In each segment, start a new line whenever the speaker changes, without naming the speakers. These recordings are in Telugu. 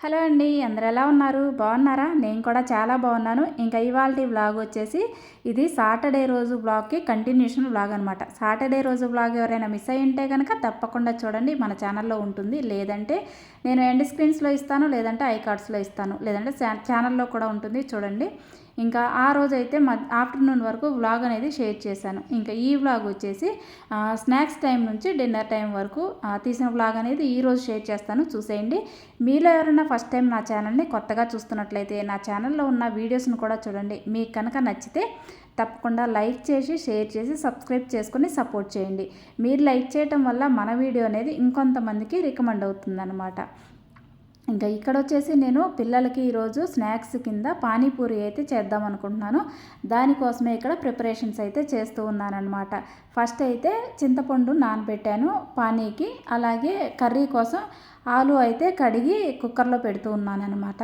హలో అండి అందరు ఎలా ఉన్నారు? బాగున్నారా? నేను కూడా చాలా బాగున్నాను. ఇంకా ఇవాళ వ్లాగ్ వచ్చేసి ఇది సాటర్డే రోజు బ్లాగ్కి కంటిన్యూషన్ బ్లాగ్ అనమాట సాటర్డే రోజు బ్లాగ్ ఎవరైనా మిస్ అయ్యి ఉంటే కనుక తప్పకుండా చూడండి. మన ఛానల్లో ఉంటుంది. లేదంటే నేను ఎండ్ స్క్రీన్స్లో ఇస్తాను లేదంటే ఐ కార్డ్స్లో ఇస్తాను. లేదంటే ఛానల్లో కూడా ఉంటుంది. చూడండి. ఇంకా ఆ రోజైతే మ ఆఫ్టర్నూన్ వరకు వ్లాగ్ అనేది షేర్ చేశాను. ఇంకా ఈ వ్లాగ్ వచ్చేసి స్నాక్స్ టైం నుంచి డిన్నర్ టైం వరకు తీసిన వ్లాగ్ అనేది ఈరోజు షేర్ చేస్తాను. చూసేయండి. మీలో ఎవరైనా ఫస్ట్ టైం నా ఛానల్ని కొత్తగా చూస్తున్నట్లయితే నా ఛానల్లో ఉన్న వీడియోస్ని కూడా చూడండి. మీకు కనుక నచ్చితే తప్పకుండా లైక్ చేసి షేర్ చేసి సబ్స్క్రైబ్ చేసుకొని సపోర్ట్ చేయండి. మీరు లైక్ చేయటం వల్ల మన వీడియో అనేది ఇంకొంతమందికి రికమెండ్ అవుతుందన్నమాట. ఇంకా ఇక్కడ వచ్చేసి నేను పిల్లలకి ఈరోజు స్నాక్స్ కింద పానీపూరి అయితే చేద్దాం అనుకుంటున్నాను. దానికోసమే ఇక్కడ ప్రిపరేషన్స్ అయితే చేస్తూ ఉన్నానమాట ఫస్ట్ అయితే చింతపండు నానబెట్టాను పానీకి అలాగే కర్రీ కోసం ఆలు అయితే కడిగి కుక్కర్లో పెడుతూ ఉన్నానమాట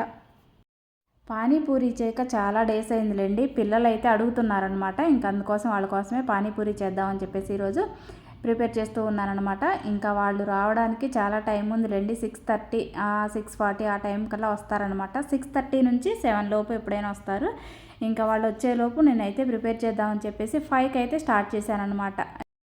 పానీపూరి చేయక చాలా డేస్ అయిందిలేండి. పిల్లలు అయితే అడుగుతున్నారనమాట ఇంక అందుకోసం వాళ్ళ కోసమే పానీపూరి చేద్దామని చెప్పేసి ఈరోజు ప్రిపేర్ చేస్తూ ఉన్నానమాట ఇంకా వాళ్ళు రావడానికి చాలా టైం ఉంది. రండి సిక్స్ థర్టీ సిక్స్ ఫార్టీ ఆ టైం కల్లా వస్తారనమాట సిక్స్ థర్టీ నుంచి సెవెన్ లోపు ఎప్పుడైనా వస్తారు. ఇంకా వాళ్ళు వచ్చేలోపు నేనైతే ప్రిపేర్ చేద్దామని చెప్పేసి ఫైవ్కి అయితే స్టార్ట్ చేశానమాట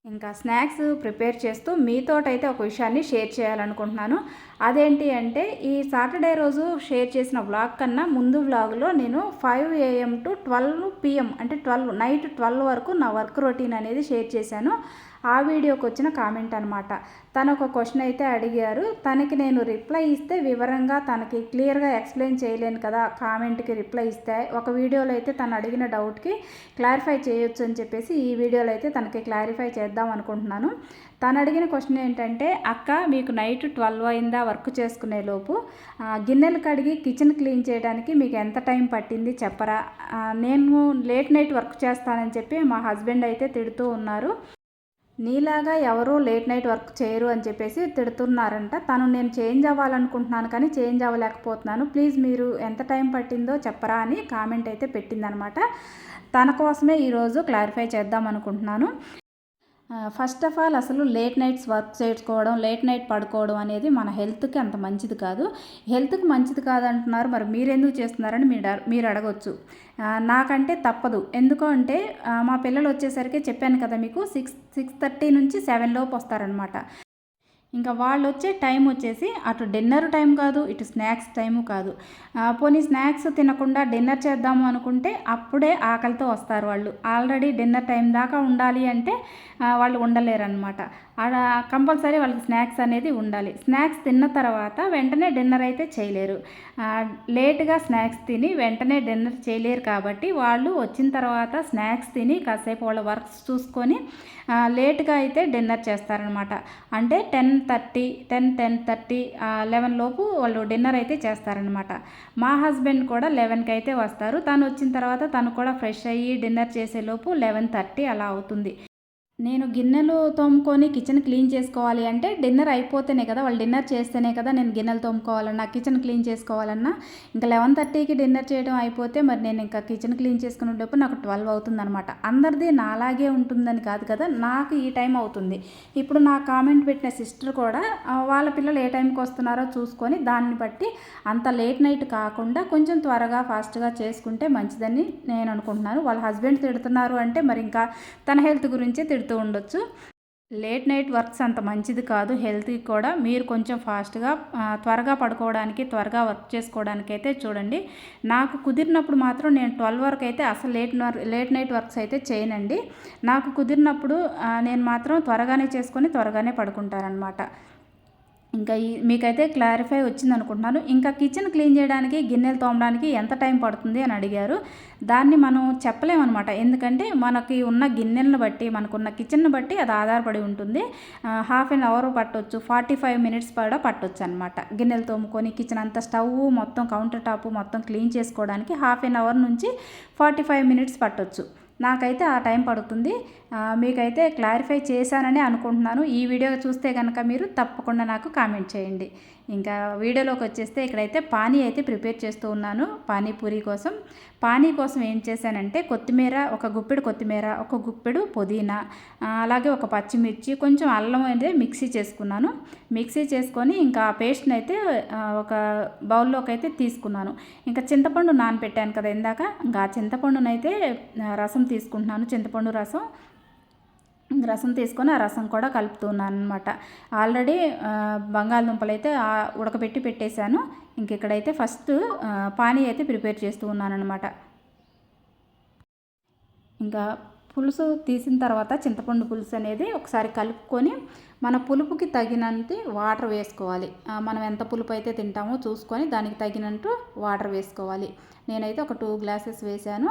ఇంకా స్నాక్స్ ప్రిపేర్ చేస్తూ మీతోటైతే ఒక విషయాన్ని షేర్ చేయాలనుకుంటున్నాను. అదేంటి అంటే ఈ సాటర్డే రోజు షేర్ చేసిన వ్లాగ్ కన్నా ముందు వ్లాగ్లో నేను five AM to twelve PM అంటే ట్వెల్వ్ నైట్ ట్వెల్వ్ వరకు నా వర్క్ రొటీన్ అనేది షేర్ చేశాను. ఆ వీడియోకి వచ్చిన కామెంట్ అనమాట తను ఒక క్వశ్చన్ అయితే అడిగారు. తనకి నేను రిప్లై ఇస్తే వివరంగా తనకి క్లియర్గా ఎక్స్ప్లెయిన్ చేయలేను కదా కామెంట్కి రిప్లై ఇస్తే. ఒక వీడియోలో అయితే తను అడిగిన డౌట్కి క్లారిఫై చేయొచ్చు అని చెప్పేసి ఈ వీడియోలో అయితే తనకి క్లారిఫై చేద్దాం అనుకుంటున్నాను. తను అడిగిన క్వశ్చన్ ఏంటంటే అక్క మీకు నైట్ ట్వెల్వ్ అయిందా వర్క్ చేసుకునే లోపు? గిన్నెలు కడిగి కిచెన్ క్లీన్ చేయడానికి మీకు ఎంత టైం పట్టింది చెప్పరా? నేను లేట్ నైట్ వర్క్ చేస్తానని చెప్పి మా హస్బెండ్ అయితే తిడుతూ ఉన్నారు. నీలాగా ఎవరూ లేట్ నైట్ వర్క్ చేయరు అని చెప్పేసి తిడుతున్నారంట. తను నేను చేంజ్ అవ్వాలనుకుంటున్నాను కానీ చేంజ్ అవ్వలేకపోతున్నాను. ప్లీజ్ మీరు ఎంత టైం పట్టిందో చెప్పరా అని కామెంట్ అయితే పెట్టిందనమాట. తన కోసమే ఈరోజు క్లారిఫై చేద్దాం అనుకుంటున్నాను. ఫస్ట్ ఆఫ్ ఆల్ అసలు లేట్ నైట్స్ వర్క్ చేసుకోవడం లేట్ నైట్ పడుకోవడం అనేది మన హెల్త్కి అంత మంచిది కాదు. హెల్త్కి మంచిది కాదంటున్నారు. మరి మీరు ఎందుకు చేస్తున్నారని మీరు మీరు అడగొచ్చు. నాకంటే తప్పదు. ఎందుకు అంటే మా పిల్లలు వచ్చేసరికి చెప్పాను కదా మీకు సిక్స్ సిక్స్ థర్టీ నుంచి సెవెన్ లోపు వస్తారనమాట ఇంకా వాళ్ళు వచ్చే టైం వచ్చేసి అటు డిన్నర్ టైం కాదు ఇటు స్నాక్స్ టైము కాదు. పోనీ స్నాక్స్ తినకుండా డిన్నర్ చేద్దాము అనుకుంటే అప్పుడే ఆకలితో వస్తారు వాళ్ళు. ఆల్రెడీ డిన్నర్ టైం దాకా ఉండాలి అంటే వాళ్ళు ఉండలేరనమాట కంపల్సరీ వాళ్ళకి స్నాక్స్ అనేది ఉండాలి. స్నాక్స్ తిన్న తర్వాత వెంటనే డిన్నర్ అయితే చేయలేరు. లేట్గా స్నాక్స్ తిని వెంటనే డిన్నర్ చేయలేరు కాబట్టి వాళ్ళు వచ్చిన తర్వాత స్నాక్స్ తిని కాసేపు వాళ్ళ వర్క్స్ చూసుకొని లేట్గా అయితే డిన్నర్ చేస్తారనమాట అంటే ten thirty ten ten thirty eleven లోపు వాళ్ళు డిన్నర్ అయితే చేస్తారనమాట మా హస్బెండ్ కూడా లెవెన్కి అయితే వస్తారు. తను వచ్చిన తర్వాత తను కూడా ఫ్రెష్ అయ్యి డిన్నర్ చేసేలోపు లెవెన్ థర్టీ అలా అవుతుంది. నేను గిన్నెలు తోముకొని కిచెన్ క్లీన్ చేసుకోవాలి అంటే డిన్నర్ అయిపోతేనే కదా వాళ్ళు డిన్నర్ చేస్తేనే కదా నేను గిన్నెలు తోముకోవాలన్నా కిచెన్ క్లీన్ చేసుకోవాలన్నా. ఇంకా లెవెన్ థర్టీకి డిన్నర్ చేయడం అయిపోతే మరి నేను ఇంకా కిచెన్ క్లీన్ చేసుకునేటప్పుడు నాకు ట్వెల్వ్ అవుతుందనమాట అందరిది నాలాగే ఉంటుందని కాదు కదా నాకు ఈ టైం అవుతుంది. ఇప్పుడు నా కామెంట్ పెట్టిన సిస్టర్ కూడా వాళ్ళ పిల్లలు ఏ టైంకి వస్తున్నారో చూసుకొని దాన్ని బట్టి అంత లేట్ నైట్ కాకుండా కొంచెం త్వరగా ఫాస్ట్గా చేసుకుంటే మంచిదని నేను అనుకుంటున్నాను. వాళ్ళ హస్బెండ్ తిడుతున్నారు అంటే మరి ఇంకా తన హెల్త్ గురించి తిడుతున్నారు. వెళ్తూ ఉండొచ్చు. లేట్ నైట్ వర్క్స్ అంత మంచిది కాదు. హెల్త్కి కూడా. మీరు కొంచెం ఫాస్ట్గా త్వరగా పడుకోవడానికి త్వరగా వర్క్ చేసుకోవడానికి అయితే చూడండి. నాకు కుదిరినప్పుడు మాత్రం నేను ట్వెల్వ్ వరకు అయితే అసలు లేట్ లేట్ నైట్ వర్క్స్ అయితే చేయనండి. నాకు కుదిరినప్పుడు నేను మాత్రం త్వరగానే చేసుకొని త్వరగానే పడుకుంటారనమాట ఇంకా ఈ మీకైతే క్లారిఫై వచ్చింది అనుకుంటున్నాను ఇంకా కిచెన్ క్లీన్ చేయడానికి గిన్నెలు తోమడానికి ఎంత టైం పడుతుంది అని అడిగారు. దాన్ని మనం చెప్పలేమన్నమాట. ఎందుకంటే మనకి ఉన్న గిన్నెలను బట్టి మనకున్న కిచెన్ను బట్టి అది ఆధారపడి ఉంటుంది. హాఫ్ అన్ అవర్ పట్టవచ్చు ఫార్టీ ఫైవ్ మినిట్స్ కూడా పట్టొచ్చు అనమాట గిన్నెలు తోముకొని కిచెన్ అంతా స్టవ్ మొత్తం కౌంటర్ టాప్ మొత్తం క్లీన్ చేసుకోవడానికి హాఫ్ అన్ అవర్ నుంచి ఫార్టీ ఫైవ్ మినిట్స్ పట్టొచ్చు. నాకైతే ఆ టైం పడుతుంది. మీకైతే క్లారిఫై చేశానని అనుకుంటున్నాను. ఈ వీడియో చూస్తే కనుక మీరు తప్పకుండా నాకు కామెంట్ చేయండి. ఇంకా వీడియోలోకి వచ్చేస్తే ఇక్కడైతే పానీ అయితే ప్రిపేర్ చేస్తూ ఉన్నాను పానీపూరి కోసం. పానీ కోసం ఏం చేశానంటే కొత్తిమీర ఒక గుప్పెడు కొత్తిమీర ఒక గుప్పెడు పుదీనా అలాగే ఒక పచ్చిమిర్చి కొంచెం అల్లం అనేది మిక్సీ చేసుకున్నాను. మిక్సీ చేసుకొని ఇంకా పేస్ట్ని అయితే ఒక బౌల్లోకి అయితే తీసుకున్నాను. ఇంకా చింతపండు నానపెట్టాను కదా ఇందాక. ఇంకా చింతపండునైతే రసం తీసుకుంటున్నాను చింతపండు రసం. రసం తీసుకొని ఆ రసం కూడా కలుపుతున్నాను అనమాట ఆల్రెడీ బంగాళదుంపలు అయితే ఉడకబెట్టి పెట్టేశాను. ఇంక ఇక్కడైతే ఫస్ట్ పానీ అయితే ప్రిపేర్ చేస్తూ ఉన్నాను అనమాట ఇంకా పులుసు తీసిన తర్వాత చింతపండు పులుసు అనేది ఒకసారి కలుపుకొని మన పులుపుకి తగినంత వాటర్ వేసుకోవాలి. మనం ఎంత పులుపు అయితే తింటామో చూసుకొని దానికి తగినట్టు వాటర్ వేసుకోవాలి. నేనైతే ఒక టూ గ్లాసెస్ వేసాను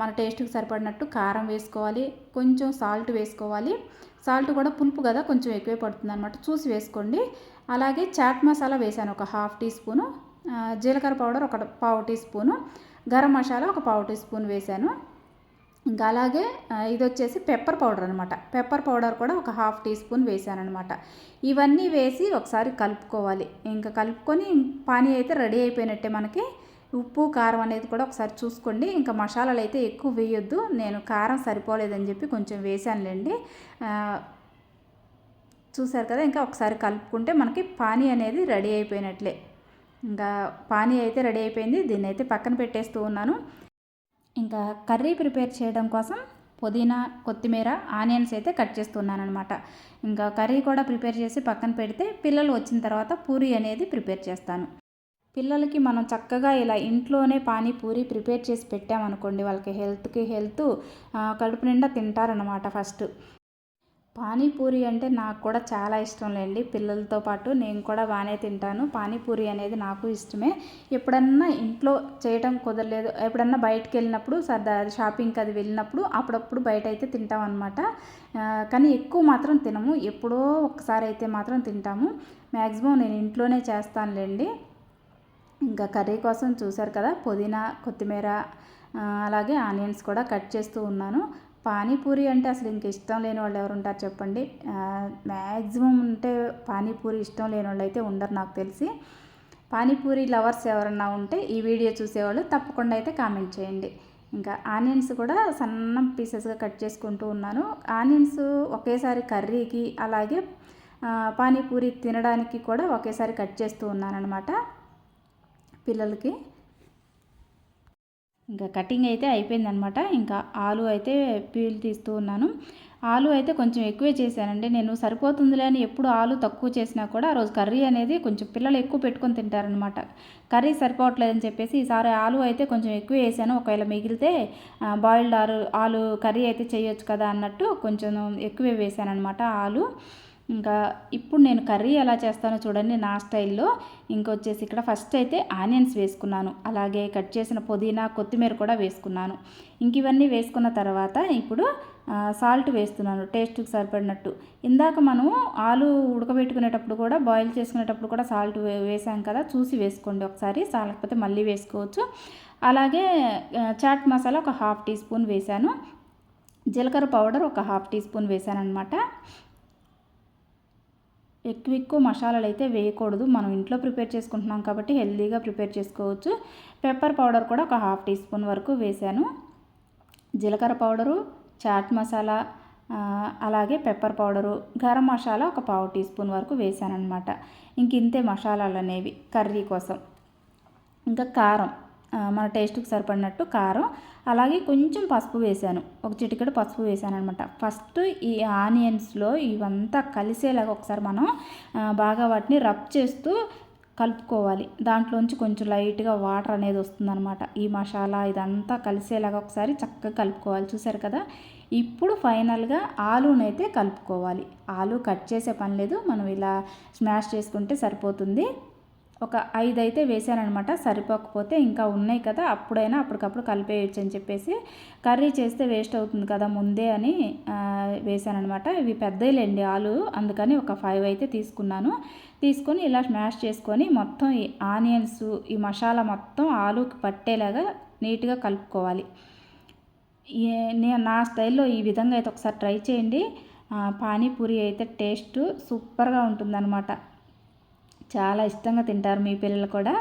మన టేస్ట్కి సరిపడినట్టు కారం వేసుకోవాలి. కొంచెం సాల్ట్ వేసుకోవాలి. సాల్ట్ కూడా పులుపు కదా కొంచెం ఎక్కువే పడుతుంది అనమాట చూసి వేసుకోండి. అలాగే చాట్ మసాలా వేసాను ఒక హాఫ్ టీ స్పూను. జీలకర్ర పౌడర్ ఒక పావు టీ స్పూను. గరం మసాలా ఒక పావు టీ స్పూన్ వేసాను ఇంకా అలాగే ఇది వచ్చేసి పెప్పర్ పౌడర్ అనమాట పెప్పర్ పౌడర్ కూడా ఒక హాఫ్ టీ స్పూన్ వేసానమాట ఇవన్నీ వేసి ఒకసారి కలుపుకోవాలి. ఇంకా కలుపుకొని పానీ అయితే రెడీ అయిపోయినట్టే మనకి. ఉప్పు కారం అనేది కూడా ఒకసారి చూసుకోండి. ఇంకా మసాలాలు అయితే ఎక్కువ వేయొద్దు. నేను కారం సరిపోలేదని చెప్పి కొంచెం వేసానులేండి. చూసారు కదా ఇంకా ఒకసారి కలుపుకుంటే మనకి పానీ అనేది రెడీ అయిపోయినట్లే. ఇంకా పానీ అయితే రెడీ అయిపోయింది. దీన్ని అయితే పక్కన పెట్టేస్తూ ఉన్నాను. ఇంకా కర్రీ ప్రిపేర్ చేయడం కోసం పుదీనా కొత్తిమీర ఆనియన్స్ అయితే కట్ చేస్తున్నాను అనమాట ఇంకా కర్రీ కూడా ప్రిపేర్ చేసి పక్కన పెడితే పిల్లలు వచ్చిన తర్వాత పూరి అనేది ప్రిపేర్ చేస్తాను. పిల్లలకి మనం చక్కగా ఇలా ఇంట్లోనే పానీపూరి ప్రిపేర్ చేసి పెట్టామనుకోండి వాళ్ళకి హెల్త్కి హెల్త్ కడుపు నిండా తింటారనమాట ఫస్ట్. పానీపూరి అంటే నాకు కూడా చాలా ఇష్టం లేండి. పిల్లలతో పాటు నేను కూడా బాగానే తింటాను. పానీపూరి అనేది నాకు ఇష్టమే. ఎప్పుడన్నా ఇంట్లో చేయటం కుదరలేదు. ఎప్పుడన్నా బయటకు వెళ్ళినప్పుడు సరదా షాపింగ్కి అది వెళ్ళినప్పుడు అప్పుడప్పుడు బయట అయితే తింటాం అనమాట కానీ ఎక్కువ మాత్రం తినము. ఎప్పుడో ఒకసారి అయితే మాత్రం తింటాము. మ్యాక్సిమం నేను ఇంట్లోనే చేస్తానులేండి ఇంకా కర్రీ కోసం చూశారు కదా పుదీనా కొత్తిమీర అలాగే ఆనియన్స్ కూడా కట్ చేస్తూ ఉన్నాను. పానీపూరి అంటే అసలు ఇంక ఇష్టం లేని వాళ్ళు ఎవరు ఉంటారు చెప్పండి మ్యాక్సిమం ఉంటే పానీపూరి ఇష్టం లేని వాళ్ళు అయితే ఉండరు నాకు తెలిసి. పానీపూరి లవర్స్ ఎవరన్నా ఉంటే ఈ వీడియో చూసేవాళ్ళు తప్పకుండా అయితే కామెంట్ చేయండి. ఇంకా ఆనియన్స్ కూడా సన్న పీసెస్గా కట్ చేసుకుంటూ ఉన్నాను. ఆనియన్స్ ఒకేసారి కర్రీకి అలాగే పానీపూరి తినడానికి కూడా ఒకేసారి కట్ చేస్తూ ఉన్నాను అనమాట పిల్లలకి. ఇంకా కటింగ్ అయితే అయిపోయిందనమాట. ఇంకా ఆలు అయితే పీల్ తీస్తూ ఉన్నాను. ఆలు అయితే కొంచెం ఎక్కువే చేశానండి. నేను సరిపోతుందిలే అని ఎప్పుడు ఆలు తక్కువ చేసినా కూడా ఆ రోజు కర్రీ అనేది కొంచెం పిల్లలు ఎక్కువ పెట్టుకొని తింటారనమాట. కర్రీ సరిపోవట్లేదని చెప్పేసి ఈసారి ఆలు అయితే కొంచెం ఎక్కువ వేసాను. ఒకవేళ మిగిలితే బాయిల్డ్ ఆలు ఆలు కర్రీ అయితే చేయొచ్చు కదా అన్నట్టు కొంచెం ఎక్కువే వేసానమాట ఆలు. ఇంకా ఇప్పుడు నేను కర్రీ ఎలా చేస్తానో చూడండి నా స్టైల్లో. ఇంకొచ్చేసి ఇక్కడ ఫస్ట్ అయితే ఆనియన్స్ వేసుకున్నాను. అలాగే కట్ చేసిన పుదీనా కొత్తిమీర కూడా వేసుకున్నాను. ఇంక ఇవన్నీ వేసుకున్న తర్వాత ఇప్పుడు సాల్ట్ వేస్తున్నాను టేస్ట్కి సరిపడినట్టు. ఇందాక మనం ఆలు ఉడకబెట్టుకునేటప్పుడు కూడా బాయిల్ చేసుకునేటప్పుడు కూడా సాల్ట్ వేసాం కదా చూసి వేసుకోండి ఒకసారి. సాలకపోతే మళ్ళీ వేసుకోవచ్చు. అలాగే చాట్ మసాలా ఒక హాఫ్ టీ స్పూన్ వేసాను. జీలకర్ర పౌడర్ ఒక హాఫ్ టీ స్పూన్ వేసాను అనమాట ఎక్కువ ఎక్కువ మసాలాలు అయితే వేయకూడదు. మనం ఇంట్లో ప్రిపేర్ చేసుకుంటున్నాం కాబట్టి హెల్తీగా ప్రిపేర్ చేసుకోవచ్చు. పెప్పర్ పౌడర్ కూడా ఒక హాఫ్ టీ స్పూన్ వరకు వేసాను జీలకర్ర పౌడరు చాట్ మసాలా అలాగే పెప్పర్ పౌడరు గరం మసాలా ఒక పావు టీ స్పూన్ వరకు వేసాను అనమాట ఇంక ఇంతే మసాలాలు అనేవి కర్రీ కోసం. ఇంకా కారం. మన టేస్ట్కి సరిపడినట్టు కారం అలాగే కొంచెం పసుపు వేసాను ఒక చిటికెడు పసుపు వేసాను అనమాట ఫస్ట్ ఈ ఆనియన్స్లో ఇవంతా కలిసేలాగా ఒకసారి మనం బాగా వాటిని రబ్ చేస్తూ కలుపుకోవాలి. దాంట్లోంచి కొంచెం లైట్గా వాటర్ అనేది వస్తుందన్నమాట. ఈ మసాలా ఇదంతా కలిసేలాగా ఒకసారి చక్కగా కలుపుకోవాలి. చూసారు కదా? ఇప్పుడు ఫైనల్గా ఆలూనైతే కలుపుకోవాలి. ఆలు కట్ చేసే పని లేదు. మనం ఇలా స్మాష్ చేసుకుంటే సరిపోతుంది. ఒక ఐదు అయితే వేసానమాట సరిపోకపోతే ఇంకా ఉన్నాయి కదా అప్పుడైనా అప్పటికప్పుడు కలిపేయచ్చు అని చెప్పేసి కర్రీ చేస్తే వేస్ట్ అవుతుంది కదా ముందే అని వేసానమాట ఇవి పెద్దలేండి ఆలు అందుకని ఒక ఫైవ్ అయితే తీసుకున్నాను. తీసుకొని ఇలా స్మాష్ చేసుకొని మొత్తం ఈ ఆనియన్స్ ఈ మసాలా మొత్తం ఆలుకి పట్టేలాగా నీట్గా కలుపుకోవాలి. నేను నా స్టైల్లో ఈ విధంగా అయితే ఒకసారి ట్రై చేయండి. పానీపూరి అయితే టేస్ట్ సూపర్గా ఉంటుందన్నమాట. చాలా ఇష్టంగా తింటారు మీ పిల్లలు కూడా.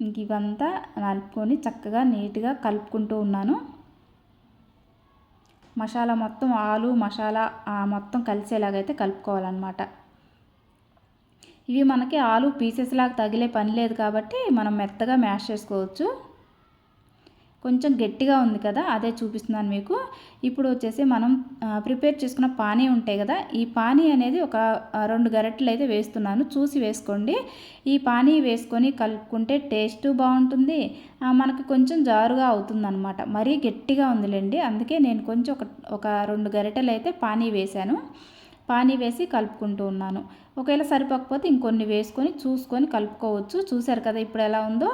ఇంక ఇవంతా నలుపుకొని చక్కగా నీట్గా కలుపుకుంటూ ఉన్నాను. మసాలా మొత్తం ఆలు మసాలా మొత్తం కలిసేలాగైతే కలుపుకోవాలన్నమాట. ఇవి మనకి ఆలు పీసెస్ లాగా తగిలే పని లేదు కాబట్టి మనం మెత్తగా మ్యాష్ చేసుకోవచ్చు. కొంచెం గట్టిగా ఉంది కదా అదే చూపిస్తున్నాను మీకు. ఇప్పుడు వచ్చేసి మనం ప్రిపేర్ చేసుకున్న పానీ ఉంటాయి కదా ఈ పానీ అనేది ఒక రెండు గరెట్లు అయితే వేస్తున్నాను. చూసి వేసుకోండి. ఈ పానీ వేసుకొని కలుపుకుంటే టేస్ట్ బాగుంటుంది. మనకు కొంచెం జారుగా అవుతుంది అనమాట మరీ గట్టిగా ఉందిలేండి. అందుకే నేను కొంచెం ఒక ఒక రెండు గరిటెలు అయితే పానీ వేశాను. పానీ వేసి కలుపుకుంటూ ఉన్నాను. ఒకవేళ సరిపోకపోతే ఇంకొన్ని వేసుకొని చూసుకొని కలుపుకోవచ్చు. చూశారు కదా ఇప్పుడు ఎలా ఉందో?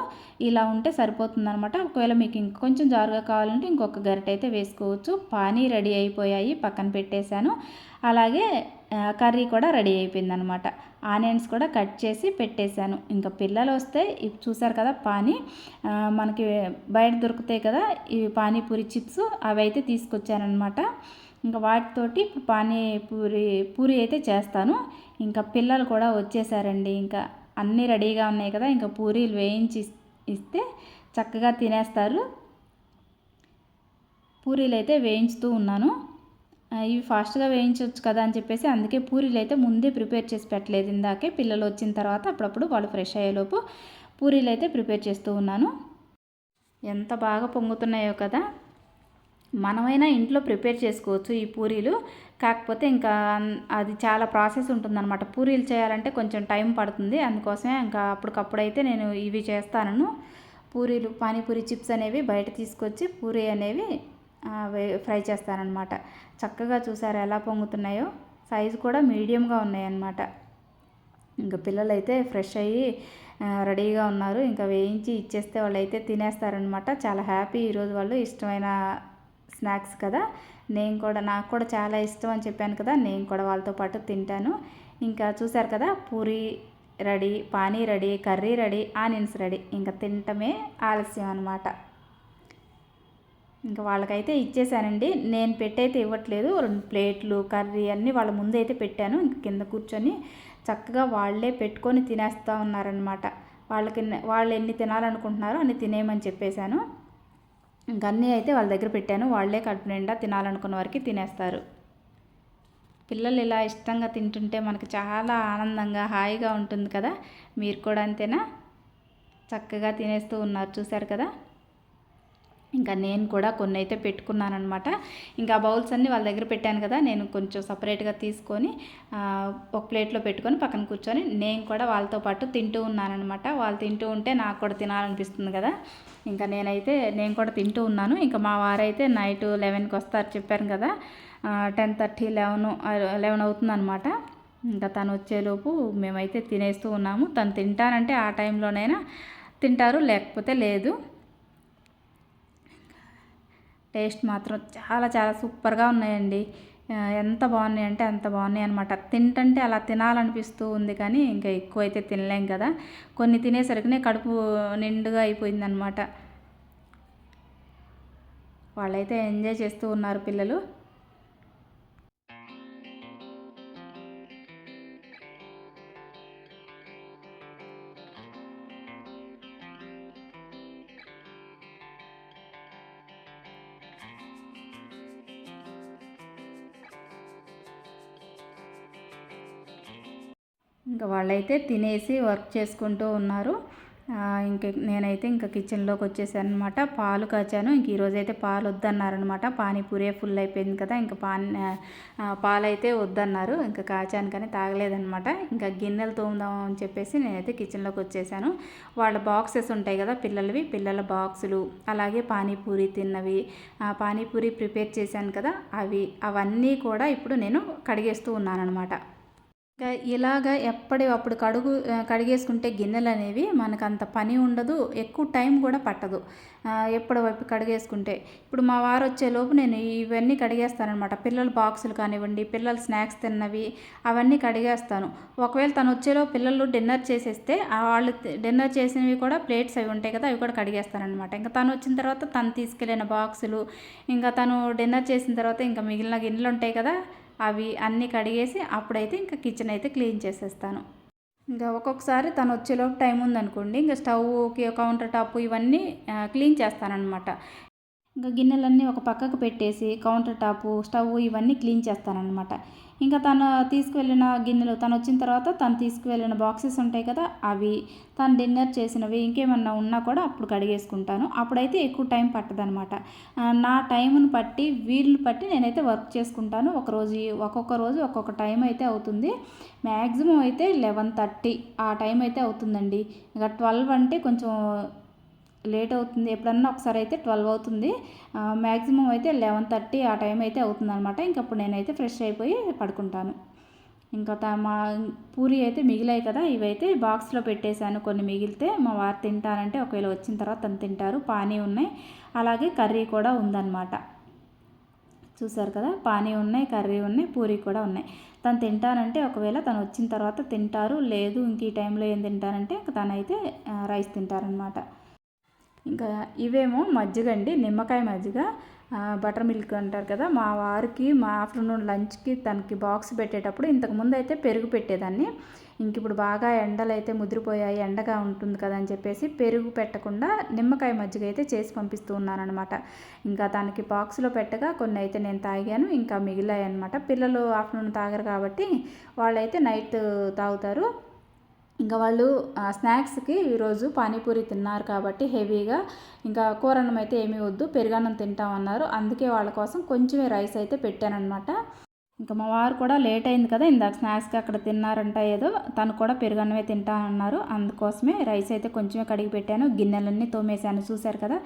ఇలా ఉంటే సరిపోతుందనమాట ఒకవేళ మీకు ఇంకొంచెం జారుగా కావాలంటే ఇంకొక గరిట అయితే వేసుకోవచ్చు. పానీ రెడీ అయిపోయాయి. పక్కన పెట్టేశాను. అలాగే కర్రీ కూడా రెడీ అయిపోయింది అనమాట ఆనియన్స్ కూడా కట్ చేసి పెట్టేశాను. ఇంకా పిల్లలు వస్తే చూసారు కదా పానీ. మనకి బయట దొరుకుతాయి కదా ఇవి పానీపూరి చిప్స్. అవి అయితే తీసుకొచ్చానమాట ఇంకా వాటితోటి పానీపూరి పూరి అయితే చేస్తాను. ఇంకా పిల్లలు కూడా వచ్చేసారండి. ఇంకా అన్నీ రెడీగా ఉన్నాయి కదా ఇంకా పూరీలు వేయించి ఇస్తే చక్కగా తినేస్తారు. పూరీలు అయితే వేయించుతూ ఉన్నాను. ఇవి ఫాస్ట్గా వేయించవచ్చు కదా అని చెప్పేసి అందుకే పూరీలు అయితే ముందే ప్రిపేర్ చేసి పెట్టలేదు. ఇందాకే పిల్లలు వచ్చిన తర్వాత అప్పుడప్పుడు వాళ్ళు ఫ్రెష్ అయ్యేలోపు పూరీలు అయితే ప్రిపేర్ చేస్తూ ఉన్నాను. ఎంత బాగా పొంగుతున్నాయో కదా. మనమైనా ఇంట్లో ప్రిపేర్ చేసుకోవచ్చు ఈ పూరీలు. కాకపోతే ఇంకా అది చాలా ప్రాసెస్ ఉంటుందన్నమాట. పూరీలు చేయాలంటే కొంచెం టైం పడుతుంది. అందుకోసమే ఇంకా అప్పటికప్పుడైతే నేను ఇవి చేస్తాను పూరీలు పానీపూరి చిప్స్ అనేవి బయట తీసుకొచ్చి పూరి అనేవి ఫ్రై చేస్తానన్నమాట. చక్కగా చూసారు ఎలా పొంగుతున్నాయో. సైజు కూడా మీడియంగా ఉన్నాయన్నమాట. ఇంకా పిల్లలైతే ఫ్రెష్ అయ్యి రెడీగా ఉన్నారు. ఇంకా వేయించి ఇచ్చేస్తే వాళ్ళు అయితే తినేస్తారనమాట చాలా హ్యాపీ ఈరోజు వాళ్ళు. ఇష్టమైన స్నాక్స్ కదా. నేను కూడా నాకు కూడా చాలా ఇష్టం అని చెప్పాను కదా. నేను కూడా వాళ్ళతో పాటు తింటాను. ఇంకా చూసారు కదా puri ready pani ready curry ready onions ready. ఇంకా తినటమే ఆలస్యం అనమాట ఇంకా వాళ్ళకైతే ఇచ్చేసానండి. నేను పెట్టయితే ఇవ్వట్లేదు. రెండు ప్లేట్లు కర్రీ అన్నీ వాళ్ళ ముందైతే పెట్టాను. ఇంక కింద కూర్చొని చక్కగా వాళ్ళే పెట్టుకొని తినేస్తూ ఉన్నారనమాట వాళ్ళకి వాళ్ళు ఎన్ని తినాలనుకుంటున్నారో అన్ని తినేయమని చెప్పేశాను. ఇంక అన్నీ అయితే వాళ్ళ దగ్గర పెట్టాను. వాళ్ళే కడుపు నిండా తినాలనుకున్న వారికి తినేస్తారు. పిల్లలు ఇలా ఇష్టంగా తింటుంటే మనకు చాలా ఆనందంగా హాయిగా ఉంటుంది కదా? మీరు కూడా అంతేనా? చక్కగా తినేస్తూ ఉన్నారు. చూశారు కదా? ఇంకా నేను కూడా కొన్ని అయితే పెట్టుకున్నాను అనమాట ఇంకా బౌల్స్ అన్నీ వాళ్ళ దగ్గర పెట్టాను కదా నేను కొంచెం సపరేట్గా తీసుకొని ఒక ప్లేట్లో పెట్టుకొని పక్కన కూర్చొని నేను కూడా వాళ్ళతో పాటు తింటూ ఉన్నానమాట వాళ్ళు తింటూ ఉంటే నాకు కూడా తినాలనిపిస్తుంది కదా. ఇంకా నేనైతే నేను కూడా తింటూ ఉన్నాను. ఇంకా మా వారైతే నైట్ లెవెన్కి వస్తారు చెప్పాను కదా. టెన్ థర్టీ లెవెన్ లెవెన్ అవుతుందన్నమాట. ఇంకా తను వచ్చేలోపు మేమైతే తినేస్తూ ఉన్నాము. తను తింటానంటే ఆ టైంలోనైనా తింటారు లేకపోతే లేదు. టేస్ట్ మాత్రం చాలా చాలా సూపర్గా ఉన్నాయండి. ఎంత బాగున్నాయి అంటే అంత బాగున్నాయి అనమాట తింటంటే అలా తినాలనిపిస్తూ ఉంది కానీ ఇంకా ఎక్కువ అయితే తినలేం కదా. కొన్ని తినేసరికినే కడుపు నిండుగా అయిపోయిందనమాట వాళ్ళైతే ఎంజాయ్ చేస్తూ ఉన్నారు పిల్లలు. ఇంకా వాళ్ళైతే తినేసి వర్క్ చేసుకుంటూ ఉన్నారు. ఇంక నేనైతే ఇంకా కిచెన్లోకి వచ్చేసాను అనమాట పాలు కాచాను. ఇంక ఈరోజైతే పాలు వద్దన్నారనమాట పానీపూరే ఫుల్ అయిపోయింది కదా ఇంకా పాన్ పాలు అయితే వద్దన్నారు. ఇంకా కాచాను కానీ తాగలేదనమాట ఇంకా గిన్నెలు తోముదాం అని చెప్పేసి నేనైతే కిచెన్లోకి వచ్చేసాను. వాళ్ళ బాక్సెస్ ఉంటాయి కదా పిల్లలవి పిల్లల బాక్సులు అలాగే పానీపూరి తిన్నవి పానీపూరి ప్రిపేర్ చేశాను కదా అవి అవన్నీ కూడా ఇప్పుడు నేను కడిగేస్తూ ఉన్నాను అనమాట ఇలాగ ఎప్పటి అప్పుడు కడుగు కడిగేసుకుంటే గిన్నెలు అనేవి మనకు అంత పని ఉండదు ఎక్కువ టైం కూడా పట్టదు. ఎప్పటివైపు కడిగేసుకుంటే. ఇప్పుడు మా వారు వచ్చేలోపు నేను ఇవన్నీ కడిగేస్తానమాట పిల్లల బాక్సులు కానివ్వండి పిల్లలు స్నాక్స్ తిన్నవి అవన్నీ కడిగేస్తాను. ఒకవేళ తను వచ్చేలోపు పిల్లలు డిన్నర్ చేసేస్తే వాళ్ళు డిన్నర్ చేసినవి కూడా ప్లేట్స్ అవి ఉంటాయి కదా అవి కూడా కడిగేస్తానమాట ఇంకా తను వచ్చిన తర్వాత తను తీసుకెళ్ళిన బాక్సులు ఇంకా తను డిన్నర్ చేసిన తర్వాత ఇంకా మిగిలిన గిన్నెలు ఉంటాయి కదా అవి అన్నీ కడిగేసి అప్పుడైతే ఇంకా కిచెన్ అయితే క్లీన్ చేసేస్తాను. ఇంకా ఒక్కొక్కసారి తను వచ్చేలోపు టైం ఉందనుకోండి ఇంకా స్టవ్ కౌంటర్ టాప్ ఇవన్నీ క్లీన్ చేస్తానన్నమాట. ఇంకా గిన్నెలన్నీ ఒక పక్కకు పెట్టేసి కౌంటర్ టాపు స్టవ్ ఇవన్నీ క్లీన్ చేస్తానన్నమాట ఇంకా తను తీసుకువెళ్ళిన గిన్నెలు తను వచ్చిన తర్వాత తను తీసుకువెళ్ళిన బాక్సెస్ ఉంటాయి కదా అవి తను డిన్నర్ చేసినవి ఇంకేమన్నా ఉన్నా కూడా అప్పుడు కడిగేసుకుంటాను. అప్పుడైతే ఎక్కువ టైం పట్టదనమాట నా టైంను బట్టి వీళ్ళని బట్టి నేనైతే వర్క్ చేసుకుంటాను. ఒక రోజు ఒక్కొక్క రోజు ఒక్కొక్క టైం అయితే అవుతుంది. మ్యాక్సిమం అయితే లెవెన్ థర్టీ ఆ టైం అయితే అవుతుందండి. ఇంకా ట్వెల్వ్ అంటే కొంచెం లేట్ అవుతుంది. ఎప్పుడన్నా ఒకసారి అయితే ట్వెల్వ్ అవుతుంది. మ్యాక్సిమం అయితే లెవెన్ థర్టీ ఆ టైం అయితే అవుతుంది అనమాట ఇంకప్పుడు నేనైతే ఫ్రెష్ అయిపోయి పడుకుంటాను. ఇంకా మా పూరి అయితే మిగిలాయి కదా ఇవైతే బాక్స్లో పెట్టేశాను. కొన్ని మిగిలితే మా వారు తింటానంటే ఒకవేళ వచ్చిన తర్వాత తను తింటారు. పానీ ఉన్నాయి. అలాగే కర్రీ కూడా ఉందన్నమాట. చూసారు కదా పానీ ఉన్నాయి కర్రీ ఉన్నాయి పూరి కూడా ఉన్నాయి. తను తింటానంటే ఒకవేళ తను వచ్చిన తర్వాత తింటారు. లేదు ఇంక ఈ టైంలో ఏం తింటారంటే తనైతే రైస్ తింటారనమాట ఇంకా ఇవేమో మజ్జిగ అండి నిమ్మకాయ మజ్జిగ బటర్ మిల్క్ అంటారు కదా మా వారికి మా ఆఫ్టర్నూన్ లంచ్కి తనకి బాక్స్ పెట్టేటప్పుడు ఇంతకుముందు అయితే పెరుగు పెట్టేదాన్ని. ఇంక ఇప్పుడు బాగా ఎండలు అయితే ముదిరిపోయాయి ఎండగా ఉంటుంది కదా అని చెప్పేసి పెరుగు పెట్టకుండా నిమ్మకాయ మజ్జిగ అయితే చేసి పంపిస్తూ ఉన్నానమాట ఇంకా దానికి బాక్స్లో పెట్టగా కొన్ని అయితే నేను తాగాను ఇంకా మిగిలాయి అనమాట పిల్లలు ఆఫ్టర్నూన్ తాగరు కాబట్టి వాళ్ళైతే నైట్ తాగుతారు. ఇంకా వాళ్ళు స్నాక్స్కి ఈరోజు పానీపూరి తిన్నారు కాబట్టి హెవీగా. ఇంకా కూరన్నం అయితే ఏమీ వద్దు పెరుగన్నం తింటామన్నారు. అందుకే వాళ్ళ కోసం కొంచెమే రైస్ అయితే పెట్టానమాట ఇంకా మా వారు కూడా లేట్ అయింది కదా ఇందాక స్నాక్స్కి అక్కడ తిన్నారంట ఏదో తను కూడా పెరుగన్నమే తింటా అన్నారు అందుకోసమే రైస్ అయితే కొంచెమే కడిగి పెట్టాను. గిన్నెలన్నీ తోమేశాను చూశారు కదా.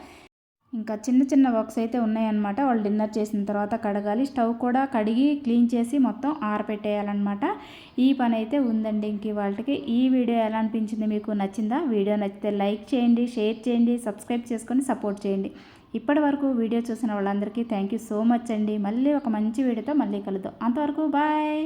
ఇంకా చిన్న చిన్న వర్క్స్ అయితే ఉన్నాయన్నమాట. వాళ్ళు డిన్నర్ చేసిన తర్వాత కడగాలి. స్టవ్ కూడా కడిగి క్లీన్ చేసి మొత్తం ఆరపెట్టేయాలన్నమాట. ఈ పని అయితే ఉందండి ఇంక వాళ్ళకి ఈ వీడియో ఎలా అనిపించింది మీకు నచ్చిందా? వీడియో నచ్చితే లైక్ చేయండి షేర్ చేయండి సబ్స్క్రైబ్ చేసుకొని సపోర్ట్ చేయండి. ఇప్పటి వరకు వీడియో చూసిన వాళ్ళందరికీ థ్యాంక్ యూ సో మచ్ అండి. మళ్ళీ ఒక మంచి వీడియోతో మళ్ళీ కలుద్దాం. అంతవరకు బాయ్!